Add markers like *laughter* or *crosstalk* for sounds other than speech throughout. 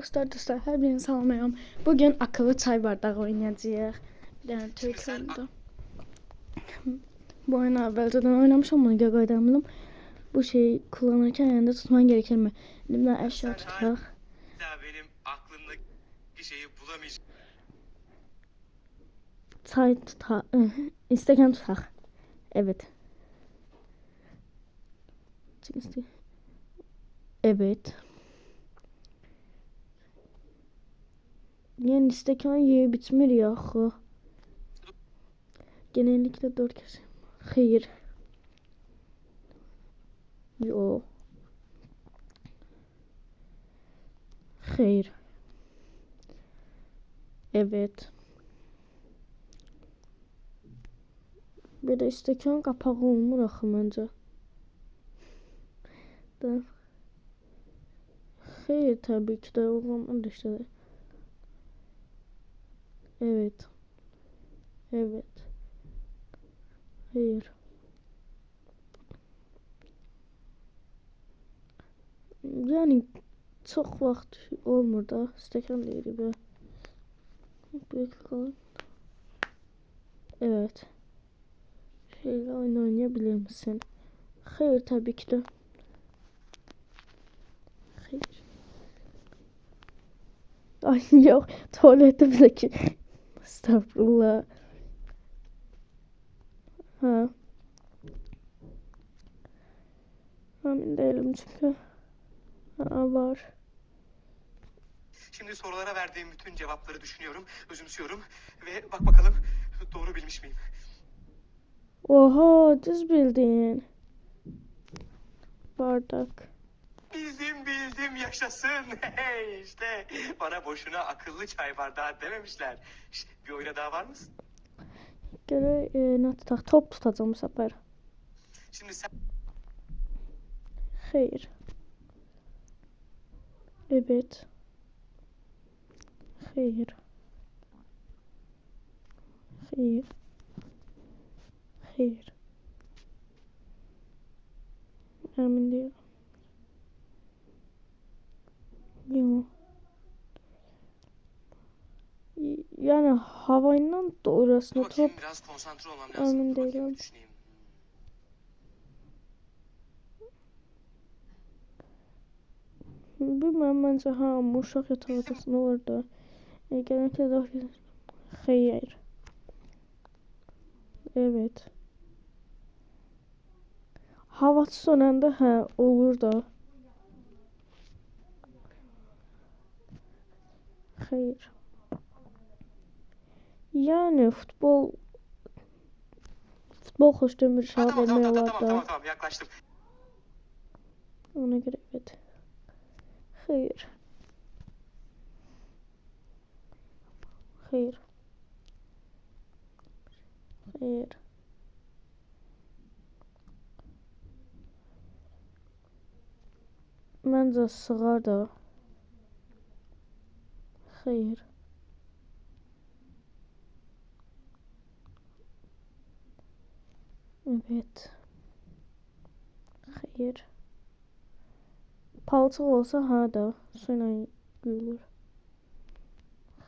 Dostlar dostlar her birini salamlayıram. Bugün akıllı çay bardağı oynayacağıq. Bir dənə Türk oyununda. Bu oyunu əvvəlcədən oynamışam, bunu görə qaydamladım. Bu şeyi kullanırken yanında tutman gerekir mi? Elimden əşya tutaq. Ya benim aklımdaki şeyi bulamayacağım. Çay tutaq. İstəkan tutaq. Evet. Evet. Yani istekan yiyip bitmir ya axı. Genellikle dört kez. Hayır. Yo. Hayır. Evet. Bir də stəkan qapağı olmur axı məncə. Xeyr, təbii ki də olmadı işte. Evet. Evet. Hayır. Yani çok vaxt olmur da stəkan deyirik belə. Büyük qalın. Evet. Şeyle oyun oynayabilir misin? Hayır tabii ki de. Hayır. Ay yok. Tuvalette bile ki. Estağfurullah. Ha. Emin değilim çünkü. Ha, var. Şimdi sorulara verdiğim bütün cevapları düşünüyorum, özümsüyorum ve bak bakalım doğru bilmiş miyim? Oha düz bildin. Bardak. Bildim bildim yaşasın. *laughs* Hey işte bana boşuna akıllı çay bardağı dememişler. Şş, bir oyuna daha var mısın? Göre e, ne tutak? Top tutacağım bu sefer. Şimdi sen Hayır. Evet. Hayır. Hayır. Hayır. Emin değilim. Yok. Y- Doğrasına bakayım top biraz konsantre olmam lazım. Emin değilim. Düşüneyim. Bilmem bence ha uşaq yataq odasında orada. E, genellikle daha Hayır. Evet. Hava sönəndə hə olur da. Hayır. Yani futbol futbol xoşlayan bir uşağa tamam, tamam, tamam, tamam, tamam, yaklaştım. Ona göre evet. Hayır. Hayır. Hayır. Bence sığar da. Hayır. Evet. Hayır. Palto olsa ha da suyla yuyulur.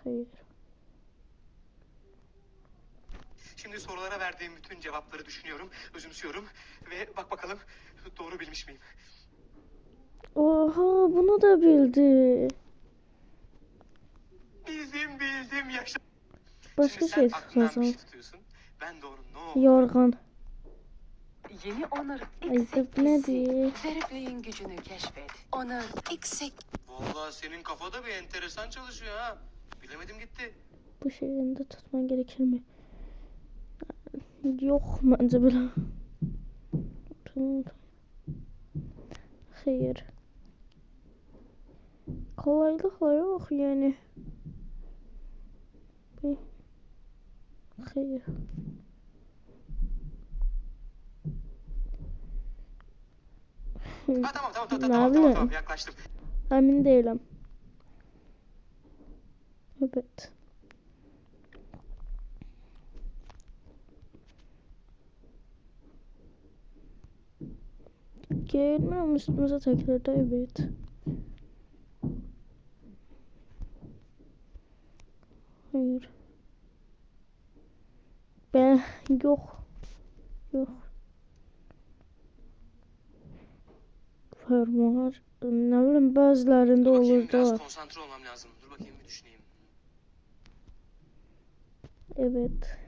Hayır. Şimdi sorulara verdiğim bütün cevapları düşünüyorum, özümsüyorum ve bak bakalım doğru bilmiş miyim? Oha bunu da bildi. Bildim bildim yaşa. Başka Şimdi şey soracağım. şey. Ben onun ne oldu? Yorgan. Yeni ne diye. Zerifleyin gücünü keşfet. Honor X Vallahi senin kafada bir enteresan çalışıyor ha. Bilemedim gitti. Bu şeyin de tutman gerekir mi? Yok bence. Tamam. Hayır. Kolaylıkla yok yani. Bir- Hayır. Ha tamam tamam tamam tamam tamam, tamam, tamam yaklaştım. Emin değilim. Evet. Gelmem üstümüze tekrar da evet. Hayır. Ben yok. Yok. Fermuar. Ne bileyim bazılarında Dur bakayım olur biraz da. konsantre olmam lazım. Dur bakayım bir düşüneyim. Evet.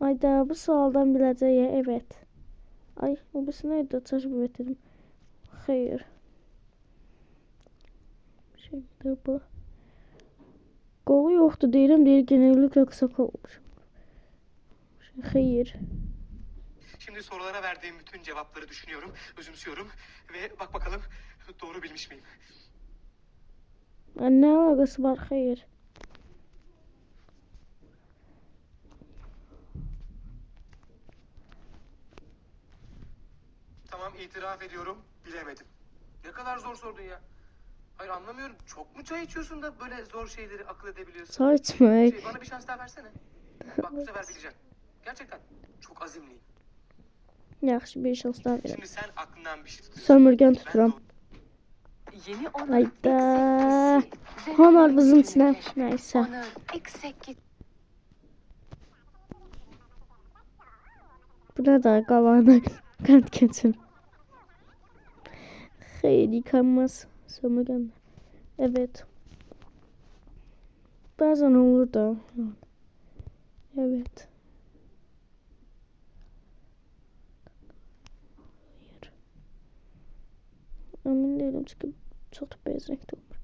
Ayda bu sualdan bileceği evet. Ay o birisi neydi? Takip ettim. Hayır. Şimdi bu. Kolu yoktu deyirəm, deyir genellikle kısa kolmuş. Hayır. Şimdi sorulara verdiğim bütün cevapları düşünüyorum, özümsüyorum ve bak bakalım doğru bilmiş miyim? Ne alakası var? Hayır. Tamam itiraf ediyorum, bilemedim. Ne kadar zor sordun ya. Hayır anlamıyorum. Çok mu çay içiyorsun da böyle zor şeyleri akıl edebiliyorsun? Saçma. Şey, bana bir şans daha versene. Bak bu sefer bileceğim. Gerçekten çok azimliyim. Yaxşı bir şans daha verəm. Şimdi sen aklından bir şey tutuyorsun. Sömürgen Ben tuturam. Yeni onur Hayda. Zengin bizim. Onur eksik git. Burada kalanlar *laughs* kant geçin. Hayır yıkanmaz. Sömürgen. Evet. Bazen olur da. Evet. Hayır. Emin değilim çünkü çok beyaz renkte olur.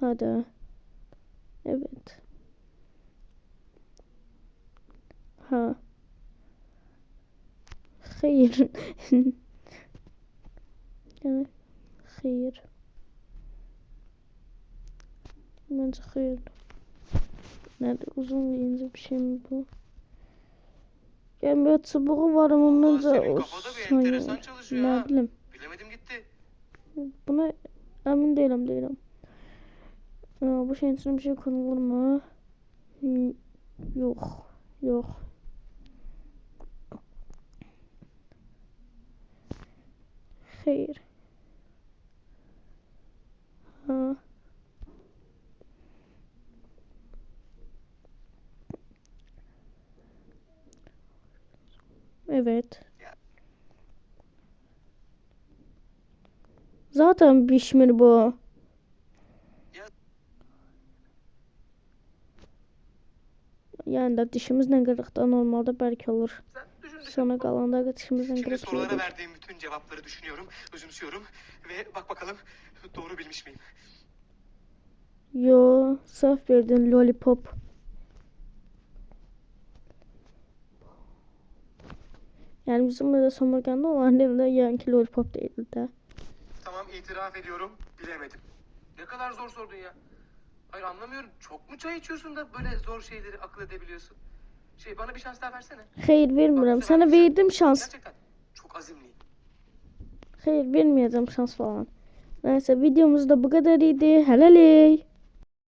Hadi. Evet. Ha. Hayır. *laughs* yani hayır. Bence hayır. Nerede uzun ve ince bir şey mi bu? Yani bir çubuğu var ama bence senin o Ne bileyim. Bilemedim gitti. Buna emin değilim değilim. Aa, bu şeyin içine bir şey konulur mu? Hmm, Yok. Yok. Hayır. Ha. Evet. Zaten pişmir bu. Yani da dişimizle kırıkta normalde belki olur. Sen düşün düşün. Sonra kalanda da dişimizle Şimdi sorulara verdiğim bütün cevapları düşünüyorum, özümsüyorum ve bak bakalım doğru bilmiş miyim? Yo, saf verdin lollipop. Yani bizim burada somurganda olan değil de yanki lollipop değildi de. İtiraf ediyorum, bilemedim. Ne kadar zor sordun ya. Hayır anlamıyorum. Çok mu çay içiyorsun da böyle zor şeyleri akıl edebiliyorsun? Şey bana bir şans daha versene. Hayır Bak, vermiyorum. sefer Sana verdim şans. Gerçekten çok azimliyim. Hayır vermeyeceğim şans falan. Neyse videomuz da bu kadar iyiydi. Helaley.